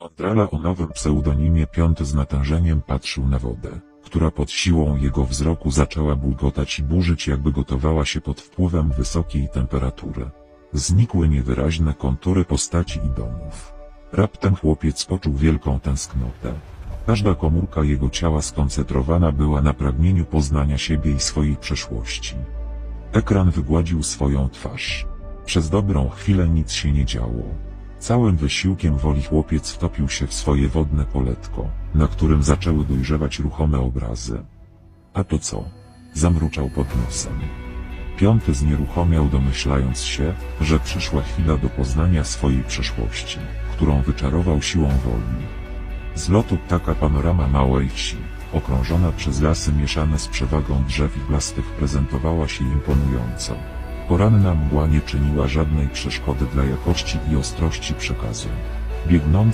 Mądrala o nowym pseudonimie Piąty z natężeniem patrzył na wodę, która pod siłą jego wzroku zaczęła bulgotać i burzyć jakby gotowała się pod wpływem wysokiej temperatury. Znikły niewyraźne kontury postaci i domów. Raptem chłopiec poczuł wielką tęsknotę. Każda komórka jego ciała skoncentrowana była na pragnieniu poznania siebie i swojej przeszłości. Ekran wygładził swoją twarz. Przez dobrą chwilę nic się nie działo. Całym wysiłkiem woli chłopiec wtopił się w swoje wodne poletko, na którym zaczęły dojrzewać ruchome obrazy. A to co? Zamruczał pod nosem. Piąty znieruchomiał domyślając się, że przyszła chwila do poznania swojej przeszłości, którą wyczarował siłą woli. Z lotu ptaka panorama małej wsi, okrążona przez lasy mieszane z przewagą drzew iglastych prezentowała się imponująco. Poranna mgła nie czyniła żadnej przeszkody dla jakości i ostrości przekazu. Biegnące